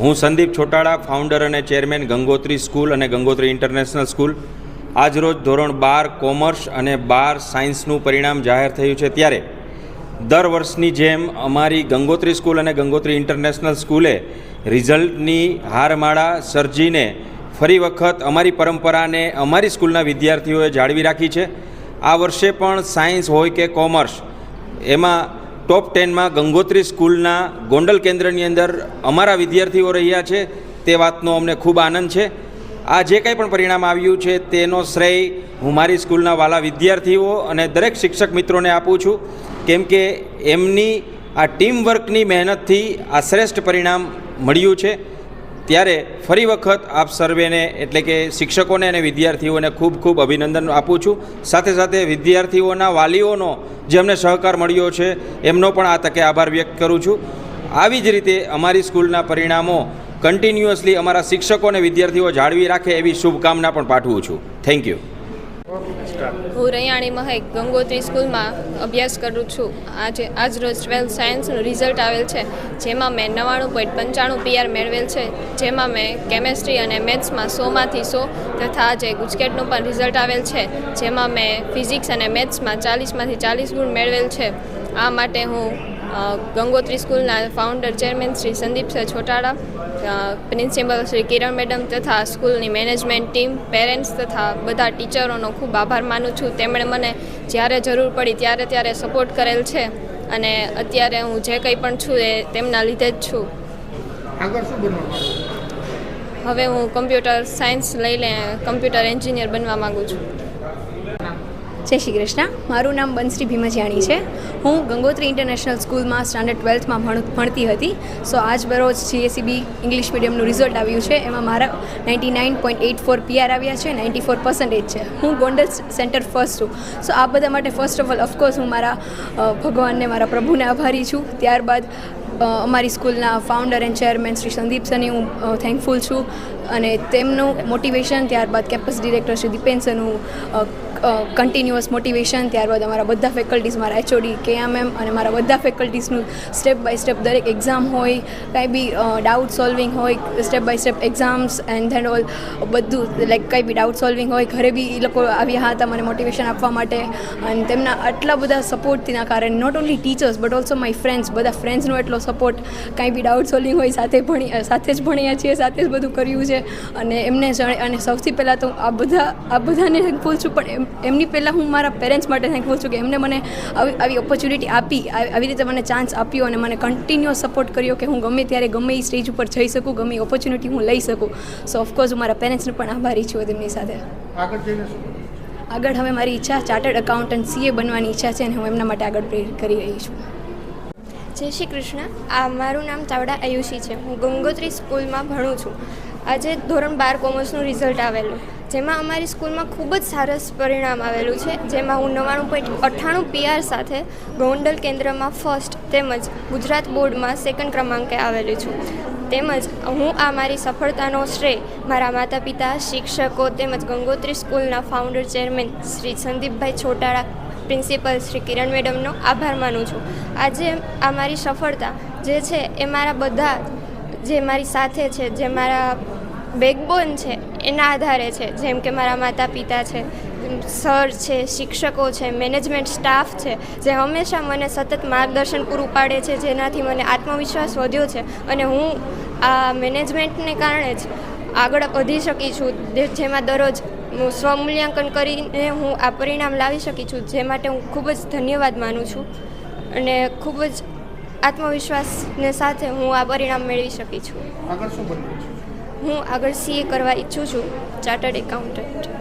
હું સંદીપ છોટાળા ફાઉન્ડર અને chairman Gangotri school અને ગંગોત્રી ઇન્ટરનેશનલ સ્કૂલ. આજરોજ ધોરણ બાર કોમર્સ અને બાર સાયન્સનું પરિણામ જાહેર થયું છે ત્યારે. દર વર્ષની જેમ અમારી ગંગોત્રી સ્કૂલ અને ગંગોત્રી ઇન્ટરનેશનલ સ્કૂલે રિઝલ્ટની હારમાળા સર્જીને ફરી વખત અમારી પરંપરાને અમારી સ્કૂલના વિદ્યાર્થીઓએ જાળવી રાખી છે. આ વર્ષે પણ સાયન્સ હોય કે કોમર્સ, એમાં ટોપ ટેનમાં ગંગોત્રી સ્કૂલના ગોંડલ કેન્દ્રની અંદર અમારા વિદ્યાર્થીઓ રહ્યા છે. તે વાતનો અમને ખૂબ આનંદ છે. આ જે કંઈ પણ પરિણામ આવ્યું છે, તેનો શ્રેય હું મારી સ્કૂલના વાલા વિદ્યાર્થીઓ અને દરેક શિક્ષક મિત્રોને આપું છું. કેમ કે એમની આ ટીમ વર્કની મહેનતથી આ શ્રેષ્ઠ પરિણામ મળ્યું છે. ત્યારે ફરી વખત આપ સર્વેને, એટલે કે શિક્ષકોને અને વિદ્યાર્થીઓને ખૂબ ખૂબ અભિનંદન આપું છું. સાથે સાથે વિદ્યાર્થીઓના વાલીઓનો જેમને સહકાર મળ્યો છે, એમનો પણ આ તકે આભાર વ્યક્ત કરું છું. આવી જ રીતે અમારી સ્કૂલના પરિણામો કન્ટિન્યુઅસલી અમારા શિક્ષકો અને વિદ્યાર્થીઓ જાળવી રાખે એવી શુભકામના પણ પાઠવું છું. થેન્ક યુ હું રૈયાણી મહેક, ગંગોત્રી સ્કૂલમાં અભ્યાસ કરું છું. આજે આજ રોજ ટ્વેલ્થ સાયન્સનું રિઝલ્ટ આવેલ છે, જેમાં મેં નવ્વાણું પોઈન્ટ પંચાણું પીઆર મેળવેલ છે, જેમાં મેં કેમેસ્ટ્રી અને મેથ્સમાં સોમાંથી સો તથા આજે ગુજકેટનું પણ રિઝલ્ટ આવેલ છે, જેમાં મેં ફિઝિક્સ અને મેથ્સમાં ચાલીસમાંથી ચાલીસ ગુણ મેળવેલ છે. આ માટે હું ગંગોત્રી સ્કૂલના founder chairman Shri Sandeep sir Chhotada principal Shri Kiran madam તથા સ્કૂલની મેનેજમેન્ટ ટીમ પેરેન્ટ્સ તથા બધા ટીચરોનો ખૂબ આભાર માનું છું. તેમણે મને જ્યારે જરૂર પડી ત્યારે ત્યારે સપોર્ટ કરેલ છે અને અત્યારે હું જે કંઈ પણ છું એ તેમના લીધે જ છું. આગળ શું બનવા હવે હું કમ્પ્યુટર સાયન્સ લઈને કમ્પ્યુટર એન્જિનિયર બનવા માગું છું. જય શ્રી કૃષ્ણ. મારું નામ બંશ્રી ભીમજિયાણી છે. હું ગંગોત્રી ઇન્ટરનેશનલ સ્કૂલમાં સ્ટાન્ડર્ડ ટ્વેલ્થમાં ભણ, ભણતી હતી. સો આજ બરોજ જીએસીબી ઇંગ્લિશ મીડિયમનું રિઝલ્ટ આવ્યું છે. એમાં મારા ninety nine point eight four PR આવ્યા છે, નાઇન્ટી ફોર પર્સન્ટેજ છે. હું ગોંડલ સેન્ટર ફર્સ્ટ છું. સો આ બધા માટે ફર્સ્ટ ઓફ ઓલ ઓફકોર્સ હું મારા ભગવાનને, મારા પ્રભુને આભારી છું. ત્યારબાદ અમારી સ્કૂલના founder and chairman Shri Sandeep સરની હું થેન્કફુલ છું. અને તેમનું મોટિવેશન ત્યારબાદ કેમ્પસ ડિરેક્ટર શ્રી દીપેન સરનું કન્ટિન્યુઅસ મોટિવેશન ત્યારબાદ અમારા બધા ફેકલ્ટીઝ મારા એચઓડી કેએમ એમ અને મારા બધા ફેકલ્ટીઝનું સ્ટેપ બાય સ્ટેપ દરેક એક્ઝામ હોય, કાંઈ બી ડાઉટ સોલ્વિંગ હોય step by step exams and then all બધું લાઈક કાંઈ બી ડાઉટ સોલ્વિંગ હોય, ઘરે બી એ લોકો આવ્યા હતા મને મોટિવેશન આપવા માટે. અને તેમના આટલા બધા સપોર્ટથીના કારણે not only teachers but also my friends બધા ફ્રેન્ડ્સનો એટલો સપોર્ટ કાંઈ બી ડાઉટ સોલ્વિંગ હોય, સાથે ભણી સાથે જ ભણ્યા છીએ, સાથે જ બધું કર્યું છે. અને એમને અને સૌથી પહેલાં તો આ બધા, આ બધાને થેન્કફુલ છું, પણ એમ એમની પહેલાં હું મારા પેરેન્ટ્સ માટે થેન્કફુલ છું કે એમને મને આવી આવી ઓપોર્ચ્યુનિટી આપી આવી રીતે મને ચાન્સ આપ્યો અને મને કન્ટિન્યુ સપોર્ટ કર્યો કે હું ગમે ત્યારે ગમે એ સ્ટેજ ઉપર જઈ શકું ગમે એ ઓપોર્ચ્યુનિટી હું લઈ શકું. સો ઓફકોર્સ હું મારા પેરેન્ટ્સને પણ આભારી છું તેમની સાથે. આગળ જઈને આગળ હવે મારી ઈચ્છા ચાર્ટર્ડ એકાઉન્ટન્ટ સીએ બનવાની ઈચ્છા છે અને હું એમના માટે આગળ પ્રેરિત કરી રહી છું. જય શ્રી કૃષ્ણ. આ મારું નામ ચાવડા આયુષી છે. હું ગંગોત્રી સ્કૂલમાં ભણું છું. આજે ધોરણ બાર કોમર્સનું રિઝલ્ટ આવેલું. જેમાં અમારી સ્કૂલમાં ખૂબ જ સરસ પરિણામ આવેલું છે. જેમાં હું નવ્વાણું પોઈન્ટ અઠ્ઠાણું પીઆર સાથે ગોંડલ કેન્દ્રમાં ફર્સ્ટ તેમજ ગુજરાત બોર્ડમાં સેકન્ડ ક્રમાંકે આવેલી છું. તેમજ હું આ મારી સફળતાનો શ્રેય મારા માતા પિતા શિક્ષકો તેમજ ગંગોત્રી સ્કૂલના ફાઉન્ડર ચેરમેન શ્રી સંદીપભાઈ છોટાળા પ્રિન્સિપલ શ્રી કિરણ મેડમનો આભાર માનું છું. આજે આ મારી સફળતા જે છે એ મારા બધા, જે મારી સાથે છે, જે મારા બેકબોન છે, એના આધારે છે. જેમ કે મારા માતા પિતા છે, સર છે, શિક્ષકો છે મેનેજમેન્ટ સ્ટાફ છે, જે હંમેશા મને સતત માર્ગદર્શન પૂરું પાડે છે, જેનાથી મને આત્મવિશ્વાસ વધ્યો છે અને હું આ મેનેજમેન્ટને કારણે જ આગળ વધી શકી છું જેમાં દરરોજ હું સ્વમૂલ્યાંકન કરીને હું આ પરિણામ લાવી શકી છું, જે માટે હું ખૂબ જ ધન્યવાદ માનું છું અને ખૂબ જ આત્મવિશ્વાસને સાથે હું આ પરિણામ મેળવી શકી છું. આગળ શું છે? હું આગળ સીએ કરવા ઈચ્છું છું ચાર્ટર્ડ એકાઉન્ટન્ટ